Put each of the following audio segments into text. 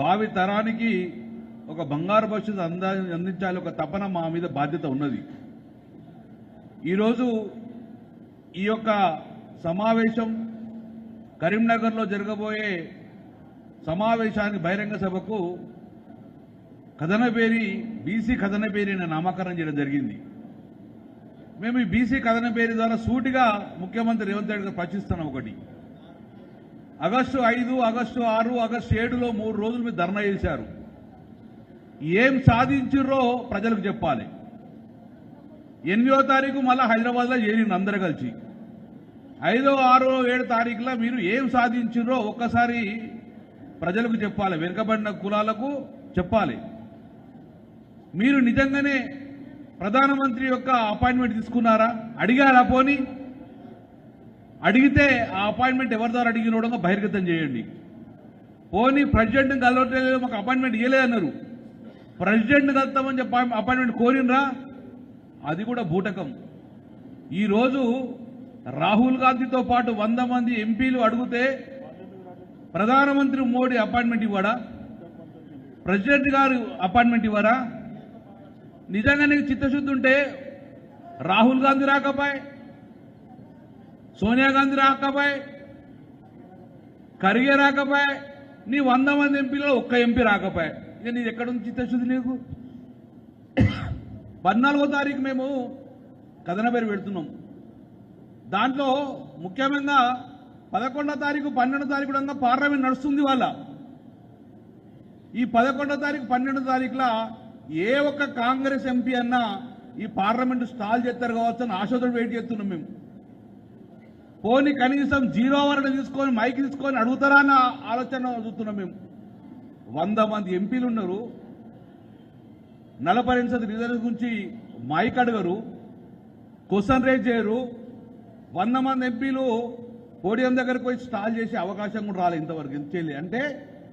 భావి తరానికి ఒక బంగారు భవిష్యత్తు అంద అందించాలి ఒక తపన మా మీద బాధ్యత ఉన్నది. ఈరోజు ఈ యొక్క సమావేశం కరీంనగర్లో జరగబోయే సమావేశానికి బహిరంగ సభకు కథనపేరి బీసీ కథనపేరి అనే నామకరణం చేయడం జరిగింది. మేము ఈ బీసీ కథనపేరి ద్వారా సూటిగా ముఖ్యమంత్రి రేవంత్ రెడ్డి గారు ప్రశ్నిస్తున్నాం ఒకటి. ఆగస్టు ఐదు ఆగస్టు ఆరు ఆగస్టు ఏడులో మూడు రోజులు మీరు ధర్నా చేశారు. ఏం సాధించుర్రో ప్రజలకు చెప్పాలి. ఎనిమిదో తారీఖు మళ్ళీ హైదరాబాద్లో చేరింది అందరు కలిసి. ఐదో ఆరో ఏడు తారీఖులో మీరు ఏం సాధించిర్రో ఒక్కసారి ప్రజలకు చెప్పాలి. వెనుకబడిన కులాలకు చెప్పాలి. మీరు నిజంగానే ప్రధానమంత్రి యొక్క అపాయింట్మెంట్ తీసుకున్నారా? అడిగారా పోనీ? అడిగితే ఆ అపాయింట్మెంట్ ఎవరి ద్వారా అడిగినోడంగా బహిర్గతం చేయండి. పోనీ ప్రెసిడెంట్ని కలవట్లేదు మాకు అపాయింట్మెంట్ ఇవ్వలేదన్నారు ప్రెసిడెంట్ కలుస్తామని చెప్పి అపాయింట్మెంట్ కోరినరా అది కూడా బూటకం. ఈరోజు రాహుల్ గాంధీతో పాటు వంద మంది ఎంపీలు అడిగితే ప్రధానమంత్రి మోడీ అపాయింట్మెంట్ ఇవ్వడా? ప్రెసిడెంట్ గారు అపాయింట్మెంట్ ఇవ్వరా? నిజంగా నీకు చిత్తశుద్ధి ఉంటే రాహుల్ గాంధీ రాకపోయే. సోనియా గాంధీ రాకపోయి ఖర్గే రాకపోయి నీ వంద మంది ఎంపీలో ఒక్క ఎంపీ రాకపోయి ఇక నీది ఎక్కడుంది చిత్తశుద్ధి నీకు? పద్నాలుగో తారీఖు మేము కథన పేరు పెడుతున్నాం. దాంట్లో ముఖ్యంగా పదకొండో తారీఖు పన్నెండో తారీఖు కూడా పార్లమెంట్ నడుస్తుంది వాళ్ళ ఈ పదకొండో తారీఖు పన్నెండో తారీఖుల ఏ ఒక్క కాంగ్రెస్ ఎంపీ అన్నా ఈ పార్లమెంట్ స్టాల్ చేస్తారు కావచ్చు అని ఆశతో వెయిట్ చేస్తున్నాం మేము. పోనీ కనీసం జీరో వరకు తీసుకొని మైక్ తీసుకొని అడుగుతారా అన్న ఆలోచన చూస్తున్నాం మేము. వంద మంది ఎంపీలు ఉన్నారు. నలభై ఎనిమిది రిజర్వ్ గురించి మైక్ అడగరు. క్వశ్చన్ రేజ్ చేయరు. వంద మంది ఎంపీలు పోడియం దగ్గరకు పోయి స్టాల్ చేసే అవకాశం కూడా రాలేదు ఇంతవరకు. ఎంత చేయలేదు? అంటే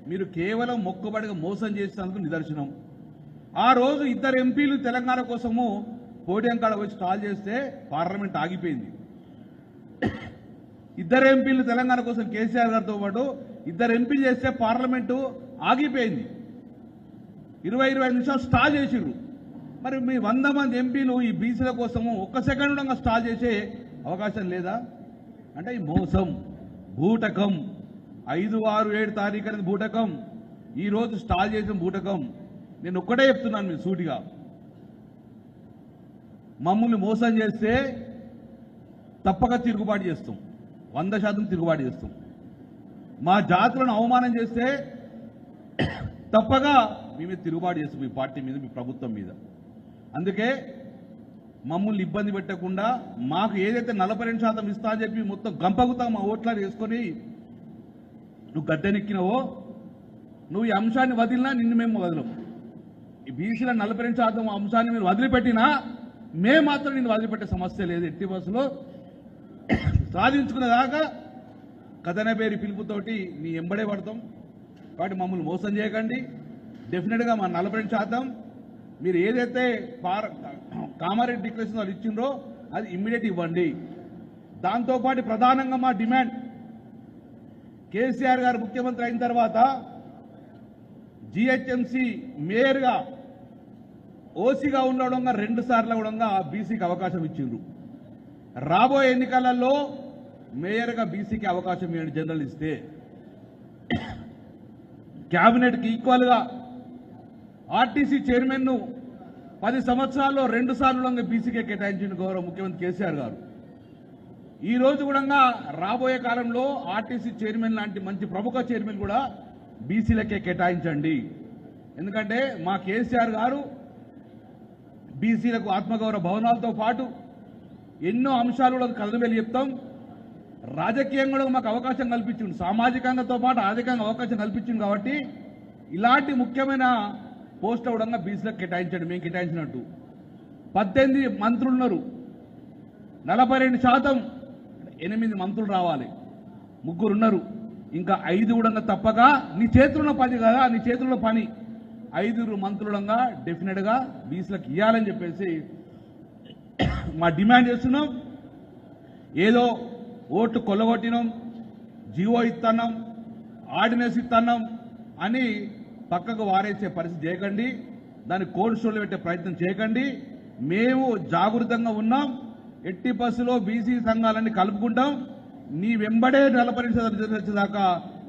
మీరు కేవలం మొక్కుబడిగా మోసం చేసినందుకు నిదర్శనం. ఆ రోజు ఇద్దరు ఎంపీలు తెలంగాణ కోసము పోడియం కాడ పోయి స్టాల్ చేస్తే పార్లమెంట్ ఆగిపోయింది. ఇద్దరు ఎంపీలు తెలంగాణ కోసం కేసీఆర్ గారితో పాటు ఇద్దరు ఎంపీలు చేస్తే పార్లమెంటు ఆగిపోయింది. ఇరవై ఇరవై నిమిషాలు స్టాల్ చేసిర్రు. మరి మీ వంద మంది ఎంపీలు ఈ బీసీల కోసము ఒక్క సెకండ్ స్టాల్ చేసే అవకాశం లేదా? అంటే ఈ మోసం బూటకం ఐదు ఆరు ఏడు తారీఖు అనేది బూటకం. ఈరోజు స్టాల్ చేసిన బూటకం. నేను ఒక్కటే చెప్తున్నాను మీరు సూటిగా. మమ్మల్ని మోసం చేస్తే తప్పక తిరుగుబాటు చేస్తాం. వంద శాతం తిరుగుబాటు చేస్తాం. మా జాతులను అవమానం చేస్తే తప్పగా మీ మీద తిరుగుబాటు చేస్తాం మీ పార్టీ మీద మీ ప్రభుత్వం మీద. అందుకే మమ్మల్ని ఇబ్బంది పెట్టకుండా మాకు ఏదైతే నలభై రెండు శాతం ఇస్తా అని చెప్పి మొత్తం గంపగుతా మా ఓట్లా వేసుకొని నువ్వు గద్దెనెక్కినవో నువ్వు ఈ అంశాన్ని వదిలినా నిన్ను మేము వదలం. ఈ బీసీల నలభై రెండు శాతం అంశాన్ని మీరు వదిలిపెట్టినా మేము మాత్రం నిన్ను వదిలిపెట్టే సమస్య లేదు. ఎట్టి బస్సులో సాధించుకునేదాకా కథన పేరు పిలుపుతోటి నీ ఎంబడే పడతాం. కాబట్టి మమ్మల్ని మోసం చేయకండి. డెఫినెట్గా మా నలభై శాతం. మీరు ఏదైతే పార్ కామారెడ్డి డిక్లరేషన్ వాళ్ళు ఇచ్చిండ్రో అది ఇమ్మీడియట్ ఇవ్వండి. దాంతోపాటు ప్రధానంగా మా డిమాండ్ కేసీఆర్ గారు ముఖ్యమంత్రి అయిన తర్వాత జిహెచ్ఎంసీ మేయర్గా ఓసీగా ఉండడంగా రెండు సార్లు కూడా బీసీకి అవకాశం ఇచ్చిండ్రు. రాబోయే ఎన్నికలలో మేయర్గా బీసీకి అవకాశం ఇవ్వండి జనరల్ ఇస్తే. క్యాబినెట్కి ఈక్వల్గా ఆర్టీసీ చైర్మన్ను పది సంవత్సరాల్లో రెండు సార్లు బీసీకే కేటాయించిన గౌరవ ముఖ్యమంత్రి కేసీఆర్ గారు. ఈ రోజు కూడా రాబోయే కాలంలో ఆర్టీసీ చైర్మన్ లాంటి మంచి ప్రముఖ చైర్మన్ కూడా బీసీలకే కేటాయించండి. ఎందుకంటే మా కేసీఆర్ గారు బీసీలకు ఆత్మగౌరవ భవనాలతో పాటు ఎన్నో అంశాలు కూడా కథలు చెప్తాం. రాజకీయం కూడా మాకు అవకాశం కల్పించింది సామాజికంగాతో పాటు ఆర్థికంగా అవకాశం కల్పించింది కాబట్టి ఇలాంటి ముఖ్యమైన పోస్ట్ అవడంగా బీసీలకు కేటాయించండి. మేము కేటాయించినట్టు. పద్దెనిమిది మంత్రులు ఉన్నారు. నలభై రెండు శాతం ఎనిమిది మంత్రులు రావాలి. ముగ్గురు ఉన్నారు. ఇంకా ఐదు కూడా తప్పక. నీ చేతుల్లో పని కదా నీ చేతుల్లో పని. ఐదుగురు మంత్రులంగా డెఫినెట్గా బీసీలకు ఇవ్వాలని చెప్పేసి మా డిమాండ్ చేస్తున్నాం. ఏదో ఓటు కొల్లగొట్టినాం జీవో ఇస్తున్నాం ఆర్డినెన్స్ ఇస్తున్నాం అని పక్కకు వారేసే పరిస్థితి చేయకండి. దాన్ని కోల్డ్ స్టోర్లో పెట్టే ప్రయత్నం చేయకండి. మేము జాగృతంగా ఉన్నాం. ఎట్టి బస్సులో బీసీ సంఘాలన్నీ కలుపుకుంటాం. నీ వెంబడే వచ్చేదాకా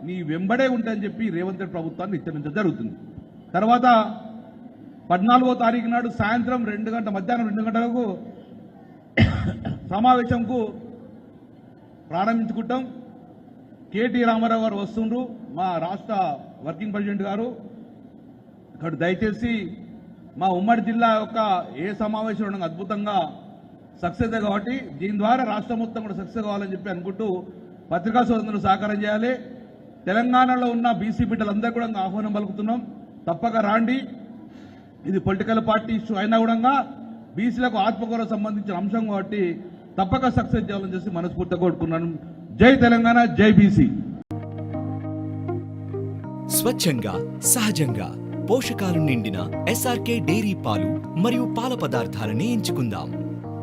నీ వెంబడే ఉంటాయని చెప్పి రేవంత్ రెడ్డి ప్రభుత్వాన్ని హెచ్చరించడం జరుగుతుంది. తర్వాత పద్నాలుగో తారీఖు నాడు సాయంత్రం రెండు గంటల మధ్యాహ్నం రెండు గంటలకు సమావేశంకు ప్రారంభించుకుంటాం. కేటీ రామారావు గారు వస్తుండ్రు. మా రాష్ట్ర వర్కింగ్ ప్రెసిడెంట్ గారు. ఇక్కడ దయచేసి మా ఉమ్మడి జిల్లా యొక్క ఏ సమావేశం ఉండగా అద్భుతంగా సక్సెస్ కాబట్టి దీని ద్వారా రాష్ట్రం మొత్తం కూడా సక్సెస్ కావాలని చెప్పి అనుకుంటూ పత్రికా సోదరులు సహకారం చేయాలి. తెలంగాణలో ఉన్న బీసీ బిడ్డలందరూ కూడా ఆహ్వానం పలుకుతున్నాం. తప్పక రాండి. ఇది పొలిటికల్ పార్టీ ఇష్యూ అయినా కూడా బీసీలకు ఆత్మగౌరవ సంబంధించిన అంశం కాబట్టి తప్పక సక్సెస్ చేయాలని చేసి మనస్ఫూర్తిగా కోరుకున్నాను జై తెలంగాణ జై బీసీ. స్వచ్ఛంగా సహజంగా పోషకాలు నిండిన ఎస్ఆర్కే డైరీ పాలు మరియు పాల పదార్థాలని ఎంచుకుందాం.